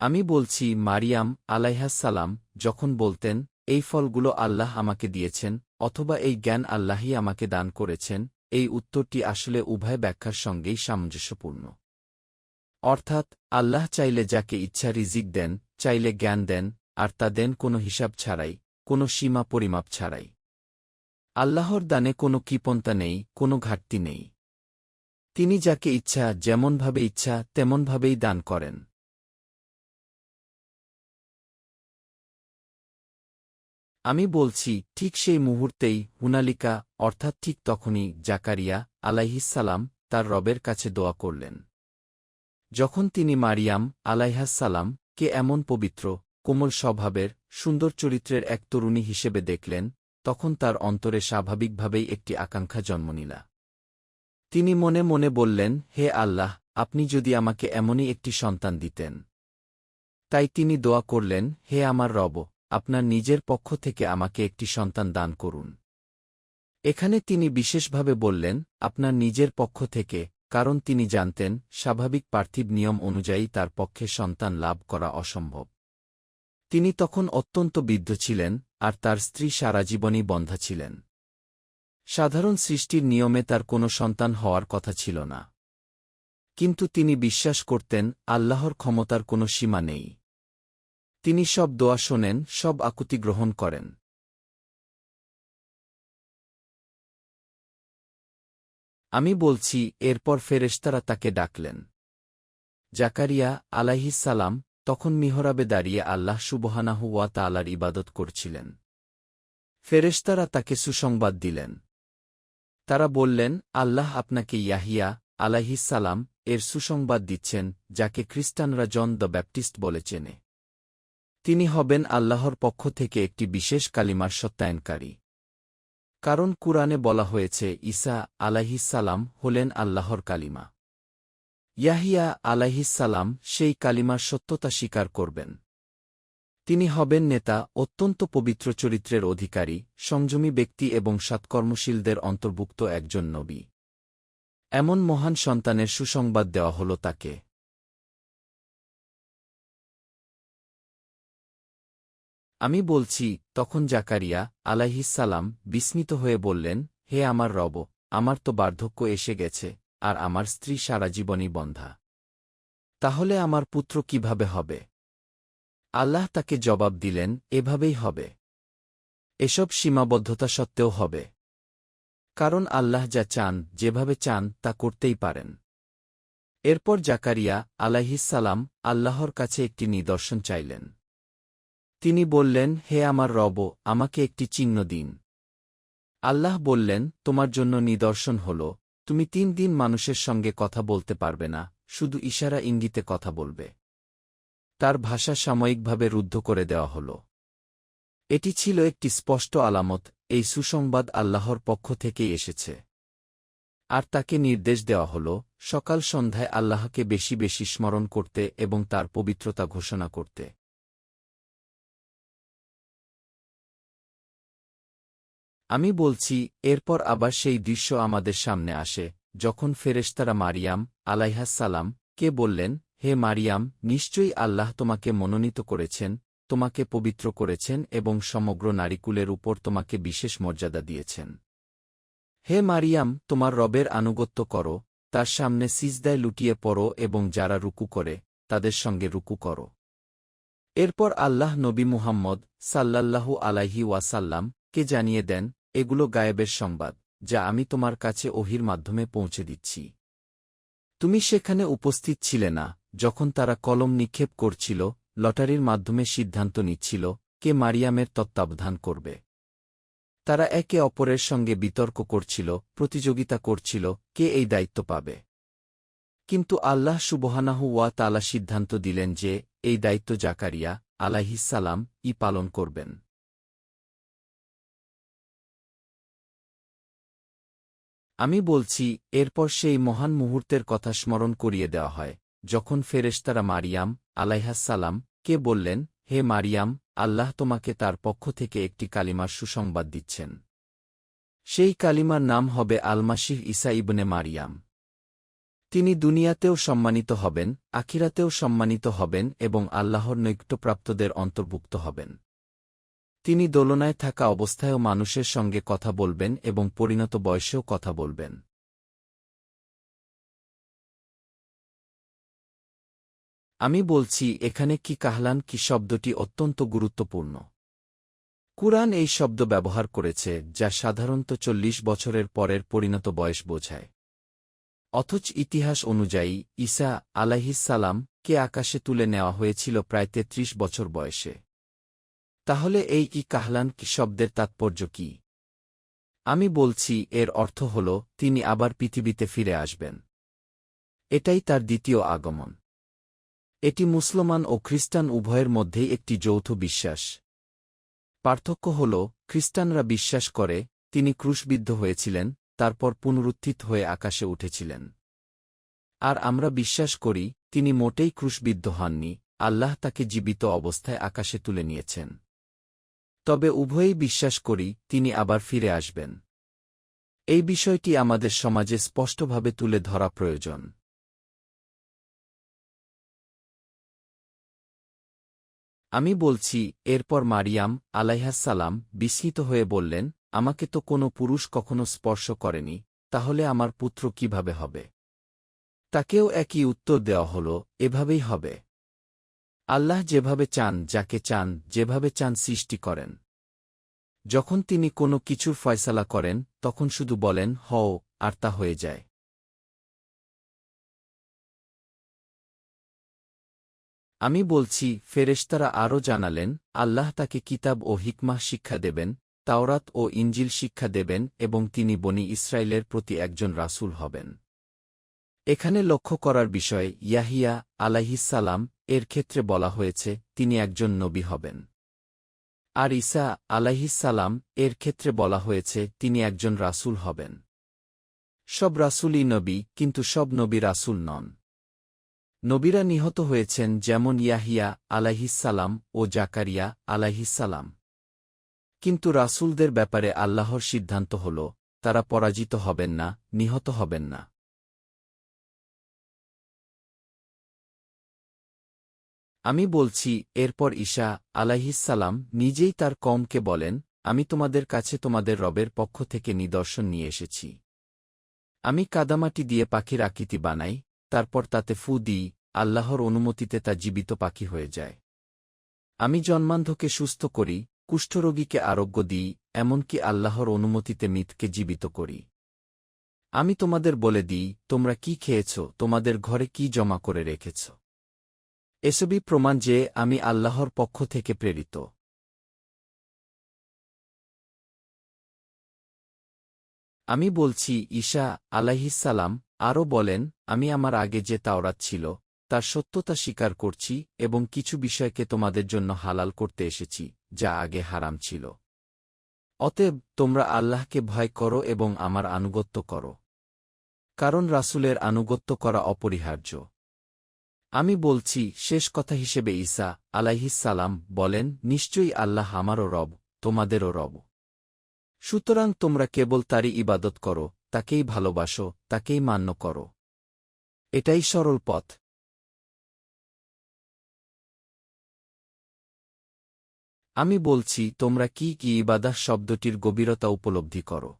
আমি বলছি, মারিয়াম আলাইহাসালাম যখন বলতেন, এই ফলগুলো আল্লাহ আমাকে দিয়েছেন, অথবা এই জ্ঞান আল্লাহই আমাকে দান করেছেন, এই উত্তরটি আসলে উভয় ব্যাখ্যার সঙ্গেই সামঞ্জস্যপূর্ণ। অর্থাৎ, আল্লাহ চাইলে যাকে ইচ্ছা রিজিক দেন, চাইলে জ্ঞান দেন, আর তা দেন কোনো হিসাব ছাড়াই, কোনো সীমা পরিমাপ ছাড়াই। আল্লাহর দানে কোনো কৃপন্তা নেই, কোনো ঘাটতি নেই। তিনি যাকে ইচ্ছা, যেমনভাবে ইচ্ছা, তেমনভাবেই দান করেন। আমি বলছি, ঠিক সেই মুহূর্তেই হুনালিকা, অর্থাৎ ঠিক তখনই জাকারিয়া আলাইহিসালাম তার রবের কাছে দোয়া করলেন। যখন তিনি মারিয়াম আলাইহাসালাম কে এমন পবিত্র, কোমল স্বভাবের, সুন্দর চরিত্রের এক তরুণী হিসেবে দেখলেন, তখন তার অন্তরে স্বাভাবিকভাবেই একটি আকাঙ্ক্ষা জন্ম নিলা। তিনি মনে মনে বললেন, হে আল্লাহ, আপনি যদি আমাকে এমনই একটি সন্তান দিতেন। তাই তিনি দোয়া করলেন, হে আমার রব আপনার নিজের পক্ষ থেকে আমাকে একটি সন্তান দান করুন। এখানে তিনি বিশেষভাবে বললেন, আপনার নিজের পক্ষ থেকে, কারণ তিনি জানতেন, স্বাভাবিক পার্থিব নিয়ম অনুযায়ী তার পক্ষে সন্তান লাভ করা অসম্ভব। তিনি তখন অত্যন্ত বিদ্ধ ছিলেন, আর তার স্ত্রী সারা জীবনই বন্ধা ছিলেন। সাধারণ সৃষ্টির নিয়মে তার কোনো সন্তান হওয়ার কথা ছিল না। কিন্তু তিনি বিশ্বাস করতেন, আল্লাহর ক্ষমতার কোনো সীমা নেই। তিনি সব দোয়া শোনেন, সব আকুতি গ্রহণ করেন। আমি বলছি, এরপর ফেরেশতারা তাকে ডাকলেন। জাকারিয়া আলাইহিসালাম তখন মিহরাবে দাঁড়িয়ে আল্লাহ সুবহানাহু ওয়া তালার ইবাদত করছিলেন। ফেরেশতারা তাকে সুসংবাদ দিলেন। তারা বললেন, আল্লাহ আপনাকে ইয়াহিয়া আলাইহিসালাম এর সুসংবাদ দিচ্ছেন, যাকে খ্রিস্টানরা জন দ্য ব্যাপটিস্ট বলে চেনে। তিনি হবেন আল্লাহর পক্ষ থেকে একটি বিশেষ কালিমার সত্যায়নকারী। কারণ কুরআনে বলা হয়েছে, ঈসা আলাইহিসালাম হলেন আল্লাহর কালিমা। ইয়াহিয়া আলাইহিসালাম সেই কালিমার সত্যতা স্বীকার করবেন। তিনি হবেন নেতা, অত্যন্ত পবিত্র চরিত্রের অধিকারী, সংযমী ব্যক্তি এবং সৎকর্মশীলদের অন্তর্ভুক্ত একজন নবী। এমন মহান সন্তানের সুসংবাদ দেওয়া হল তাকে। আমি বলছি, তখন জাকারিয়া আলাইহিসালাম বিস্মিত হয়ে বললেন, হে আমার রব, আমার তো বার্ধক্য এসে গেছে, আর আমার স্ত্রী সারা জীবনই বন্ধা। তাহলে আমার পুত্র কীভাবে হবে? আল্লাহ তাকে জবাব দিলেন, এভাবেই হবে। এসব সীমাবদ্ধতা সত্ত্বেও হবে। কারণ আল্লাহ যা চান, যেভাবে চান, তা করতেই পারেন। এরপর জাকারিয়া আলাইহিসালাম আল্লাহর কাছে একটি নিদর্শন চাইলেন। তিনি বললেন, হে আমার রব, আমাকে একটি চিহ্ন দিন। আল্লাহ বললেন, তোমার জন্য নিদর্শন হল, তুমি তিন দিন মানুষের সঙ্গে কথা বলতে পারবে না, শুধু ইশারা ইঙ্গিতে কথা বলবে। তার ভাষা সাময়িকভাবে রুদ্ধ করে দেওয়া হল। এটি ছিল একটি স্পষ্ট আলামত, এই সুসংবাদ আল্লাহর পক্ষ থেকেই এসেছে। আর তাকে নির্দেশ দেওয়া হল, সকাল সন্ধ্যায় আল্লাহকে বেশি বেশি স্মরণ করতে এবং তার পবিত্রতা ঘোষণা করতে। আমি বলছি, এরপর আবার সেই দৃশ্য আমাদের সামনে আসে, যখন ফেরেশতারা মারিয়াম আলাইহাসালাম কে বললেন, হে মারিয়াম, নিশ্চয়ই আল্লাহ তোমাকে মনোনীত করেছেন, তোমাকে পবিত্র করেছেন এবং সমগ্র নারীকুলের উপর তোমাকে বিশেষ মর্যাদা দিয়েছেন। হে মারিয়াম, তোমার রবের আনুগত্য করো, তার সামনে সিজদায় লুটিয়ে পড়ো এবং যারা রুকু করে, তাদের সঙ্গে রুকু করো। এরপর আল্লাহ নবী মুহাম্মদ সাল্লাল্লাহু আলাইহি ওয়াসাল্লাম কে জানিয়ে দেন, এগুলো গায়েবের সংবাদ, যা আমি তোমার কাছে ওহির মাধ্যমে পৌঁছে দিচ্ছি। তুমি সেখানে উপস্থিত ছিলে না, যখন তারা কলম নিক্ষেপ করছিল, লটারির মাধ্যমে সিদ্ধান্ত নিচ্ছিল, কে মারিয়ামের তত্ত্বাবধান করবে। তারা একে অপরের সঙ্গে বিতর্ক করছিল, প্রতিযোগিতা করছিল, কে এই দায়িত্ব পাবে। কিন্তু আল্লাহ সুবহানাহু ওয়া তালা সিদ্ধান্ত দিলেন যে, এই দায়িত্ব জাকারিয়া আলাহিসাল্লাম ই পালন করবেন। আমি বলছি, এরপর সেই মহান মুহূর্তের কথা স্মরণ করিয়ে দেওয়া হয়, যখন ফেরেশতারা মারিয়াম আলাইহাসালাম কে বললেন, হে মারিয়াম, আল্লাহ তোমাকে তার পক্ষ থেকে একটি কালিমার সুসংবাদ দিচ্ছেন। সেই কালিমার নাম হবে আলমাসিহ ইসা ইবনে মারিয়াম। তিনি দুনিয়াতেও সম্মানিত হবেন, আখিরাতেও সম্মানিত হবেন এবং আল্লাহর নৈকট্যপ্রাপ্তদের অন্তর্ভুক্ত হবেন। তিনি দোলনায় থাকা অবস্থায়ও মানুষের সঙ্গে কথা বলবেন এবং পরিণত বয়সেও কথা বলবেন। আমি বলছি, এখানে কি কাহলান, কি শব্দটি অত্যন্ত গুরুত্বপূর্ণ। কুরআন এই শব্দ ব্যবহার করেছে, যা সাধারণত চল্লিশ বছরের পরের পরিণত বয়স বোঝায়। অথচ ইতিহাস অনুযায়ী, ঈসা আলাহিসাল্লাম কে আকাশে তুলে নেওয়া হয়েছিল প্রায় তেত্রিশ বছর বয়সে। তাহলে এই ই কাহলান কি শব্দের তাৎপর্য কি? আমি বলছি, এর অর্থ হল, তিনি আবার পৃথিবীতে ফিরে আসবেন। এটাই তার দ্বিতীয় আগমন। এটি মুসলমান ও খ্রিস্টান উভয়ের মধ্যেই একটি যৌথ বিশ্বাস। পার্থক্য হল, খ্রিস্টানরা বিশ্বাস করে, তিনি ক্রুশবিদ্ধ হয়েছিলেন, তারপর পুনরুত্থিত হয়ে আকাশে উঠেছিলেন। আর আমরা বিশ্বাস করি, তিনি মোটেই ক্রুশবিদ্ধ হননি, আল্লাহ তাকে জীবিত অবস্থায় আকাশে তুলে নিয়েছেন। তবে উভয়েই বিশ্বাস করি, তিনি আবার ফিরে আসবেন। এই বিষয়টি আমাদের সমাজে স্পষ্টভাবে তুলে ধরা প্রয়োজন। আমি বলছি, এরপর মারিয়াম আলাইহাসালাম বিস্মিত হয়ে বললেন, আমাকে তো কোনো পুরুষ কখনো স্পর্শ করেনি, তাহলে আমার পুত্র কীভাবে হবে? তাকেও একই উত্তর দেওয়া হল, এভাবেই হবে। আল্লাহ যেভাবে চান যাকে চান, যেভাবে চান সৃষ্টি করেন। যখন তিনি কোনো কিছুর ফয়সালা করেন, তখন শুধু বলেন, হও, আর তা হয়ে যায়। আমি বলছি, ফেরেশতারা আরও জানালেন, আল্লাহ তাকে কিতাব ও হিকমাহ শিক্ষা দেবেন, তাওরাত ও ইঞ্জিল শিক্ষা দেবেন এবং তিনি বনি ইসরায়েলের প্রতি একজন রাসূল হবেন। এখানে লক্ষ্য করার বিষয়, ইয়াহিয়া আলাহিসাল্লাম এর ক্ষেত্রে বলা হয়েছে, তিনি একজন নবী হবেন। আর ঈসা আলাহিসাল্লাম এর ক্ষেত্রে বলা হয়েছে, তিনি একজন রাসূল হবেন। সব রাসূলই নবী, কিন্তু সব নবী রাসূল নন। নবীরা নিহত হয়েছেন যেমন ইয়াহিয়া আলাহিসাল্লাম ও জাকারিয়া আলাহিসাল্লাম কিন্তু রাসূলদের ব্যাপারে আল্লাহর সিদ্ধান্ত হল, তারা পরাজিত হবেন না, নিহত হবেন না। আমি বলছি, এরপর ঈশা আলাহিসাল্লাম নিজেই তার কমকে বলেন, আমি তোমাদের কাছে তোমাদের রবের পক্ষ থেকে নিদর্শন নিয়ে এসেছি। আমি কাদামাটি দিয়ে পাখির আকৃতি বানাই, তারপর তাতে ফু দিই, আল্লাহর অনুমতিতে তা জীবিত পাখি হয়ে যায়। আমি জন্মান্ধকে সুস্থ করি, কুষ্ঠরোগীকে আরোগ্য দিই, এমনকি আল্লাহর অনুমতিতে মিথকে জীবিত করি। আমি তোমাদের বলে দিই, তোমরা কি খেয়েছ, তোমাদের ঘরে কি জমা করে রেখেছ? এসবই প্রমাণ যে আমি আল্লাহর পক্ষ থেকে প্রেরিত। আমি বলছি, ঈশা আলাহিসাল্লাম আরও বলেন, আমি আমার আগে যে তাওরাত ছিল, তার সত্যতা স্বীকার করছি এবং কিছু বিষয়কে তোমাদের জন্য হালাল করতে এসেছি, যা আগে হারাম ছিল। অতএব, তোমরা আল্লাহকে ভয় করো এবং আমার আনুগত্য করো। কারণ রাসুলের আনুগত্য করা অপরিহার্য। আমি বলছি, শেষ কথা হিসেবে ঈসা আলাইহিসালাম বলেন, নিশ্চয়ই আল্লাহ আমারও রব, তোমাদেরও রব। সুতরাং তোমরা কেবল তারই ইবাদত করো, তাকেই ভালোবাসো, তাকেই মান্য করো। এটাই সরল পথ। আমি বলছি, তোমরা কি কি ইবাদাহ শব্দটির গভীরতা উপলব্ধি করো?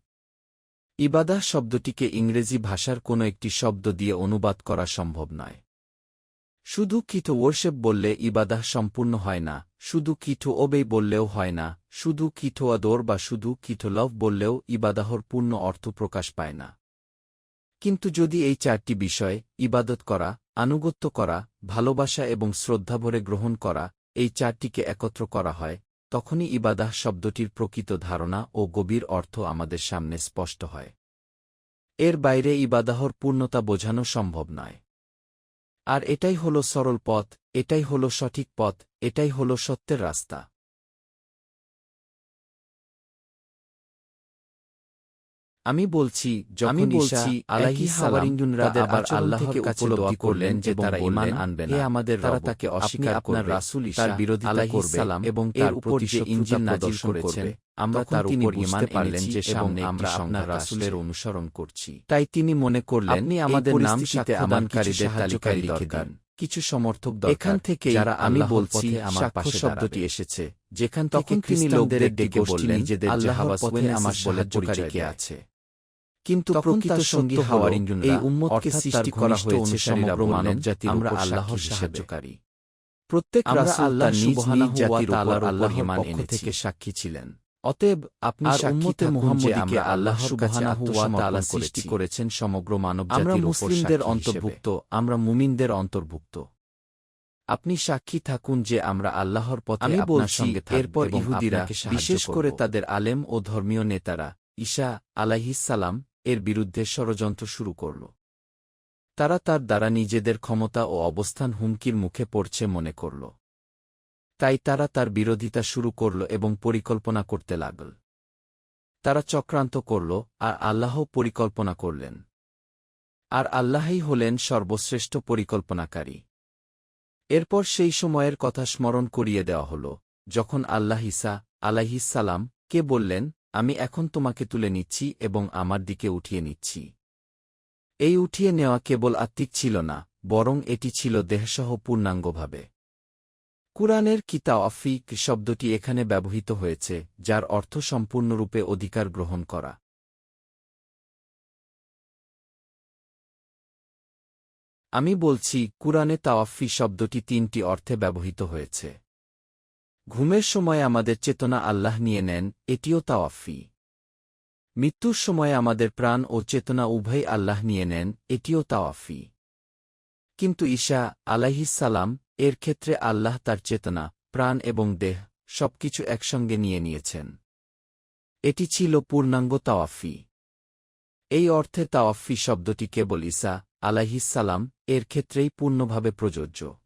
ইবাদাহ শব্দটিকে ইংরেজি ভাষার কোনো একটি শব্দ দিয়ে অনুবাদ করা সম্ভব নয়। শুধু কিঠো ওয়ার্শেপ বললে ইবাদাহ সম্পূর্ণ হয় না, শুধু কিঠো ওবেই বললেও হয় না, শুধু কিঠো আদর বা শুধু কিঠো লভ বললেও ইবাদাহর পূর্ণ অর্থ প্রকাশ পায় না। কিন্তু যদি এই চারটি বিষয়, ইবাদত করা, আনুগত্য করা, ভালোবাসা এবং শ্রদ্ধাভরে গ্রহণ করা, এই চারটিকে একত্র করা হয়, তখনই ইবাদাহ শব্দটির প্রকৃত ধারণা ও গভীর অর্থ আমাদের সামনে স্পষ্ট হয়। এর বাইরে ইবাদাহর পূর্ণতা বোঝানো সম্ভব নয়। আর এটাই হল সরল পথ এটাই হল সঠিক পথ এটাই হল সত্যের রাস্তা। আমি বলছি আমি বলছি, আলাইহিস সালাম তাদের আবার থেকে কাছে উপলব্ধি করলেন যে তারা ঈমান আনবে না। আমাদের তারা তাকে অস্বীকার করবে রাসূল তার বিরোধিতা করবে এবং তার উপর যে যে ইঞ্জিল নাজিল করেছেন আমরা তার উপর ঈমান পারলেন যে সামনে আমরা আপনার রাসূলের অনুসরণ করছি। তাই তিনি মনে করলেন আপনি আমাদের নাম সাথে আমানকারীদের তালিকায় লিখে দিন। কিছু সমর্থক এখান থেকেই যারা আমি বলছি আমার পাশে শব্দটি এসেছে। যেখান তখন তিনি লোকদের ডেকে বললেন জাহাবাজ পথে আমার সাহায্যকারী কে আছে কিন্তু প্রকৃত সঙ্গী হাওয়ারিনরা এই উম্মতকে সৃষ্টি করা হয়েছে সমগ্র বললেন, মানবজাতির আমরা আল্লাহর সাহায্যকারী। প্রত্যেক রাসূল আল্লাহ নিজ নিজ জাতির উপর ঈমান পক্ষ থেকে সাক্ষী ছিলেন। অতএব আপনি উম্মতে মুহাম্মদীকে আল্লাহ সুবহানাহু ওয়া তাআলা সৃষ্টি করেছেন সমগ্র আমরা মানবজাতির উপর মুসলিমদের অন্তর্ভুক্ত। আমরা মুমিনদের অন্তর্ভুক্ত। আপনি সাক্ষী থাকুন যে আমরা আল্লাহর পথে আমি আপনার বলছি, এরপর ইহুদিরা, বিশেষ করে তাদের আলেম ও ধর্মীয় নেতারা ঈসা আলাইহিসসালাম এর বিরুদ্ধে ষড়যন্ত্র শুরু করল। তারা তার দ্বারা নিজেদের ক্ষমতা ও অবস্থান হুমকির মুখে পড়ছে মনে করল। তাই তারা তার বিরোধিতা শুরু করল এবং পরিকল্পনা করতে লাগল। তারা চক্রান্ত করল, আর আল্লাহ পরিকল্পনা করলেন। আর আল্লাহই হলেন সর্বশ্রেষ্ঠ পরিকল্পনাকারী। এরপর সেই সময়ের কথা স্মরণ করিয়ে দেওয়া হল, যখন আল্লাহ ঈসা আলাইহিসসালাম কে বললেন আমি এখন তোমাকে তুলে নিচ্ছি এবং আমার দিকে উঠিয়ে নিচ্ছি। এই উঠিয়ে নেওয়া কেবল আত্মিক ছিল না, বরং এটি ছিল দেহসহ পূর্ণাঙ্গভাবে। কুরআনের কিতা অফিক শব্দটি এখানে ব্যবহৃত হয়েছে, যার অর্থ সম্পূর্ণরূপে অধিকার গ্রহণ করা। আমি বলছি, কুরআনে তাওয়াফি শব্দটি তিনটি অর্থে ব্যবহৃত হয়েছে। ঘুমের সময় আমাদের চেতনা আল্লাহ নিয়ে নেন, এটিও তাওয়াফি। মৃত্যুর সময় আমাদের প্রাণ ও চেতনা উভয় আল্লাহ নিয়ে নেন, এটিও তাওয়াফি। কিন্তু ঈশা আলাইহিসালাম এর ক্ষেত্রে আল্লাহ তার চেতনা, প্রাণ এবং দেহ, সবকিছু একসঙ্গে নিয়ে নিয়েছেন। এটি ছিল পূর্ণাঙ্গ তাওয়াফি। এই অর্থে তাওয়াফি শব্দটি কেবল ঈসা আলাইহিসালাম এর ক্ষেত্রেই পূর্ণভাবে প্রযোজ্য।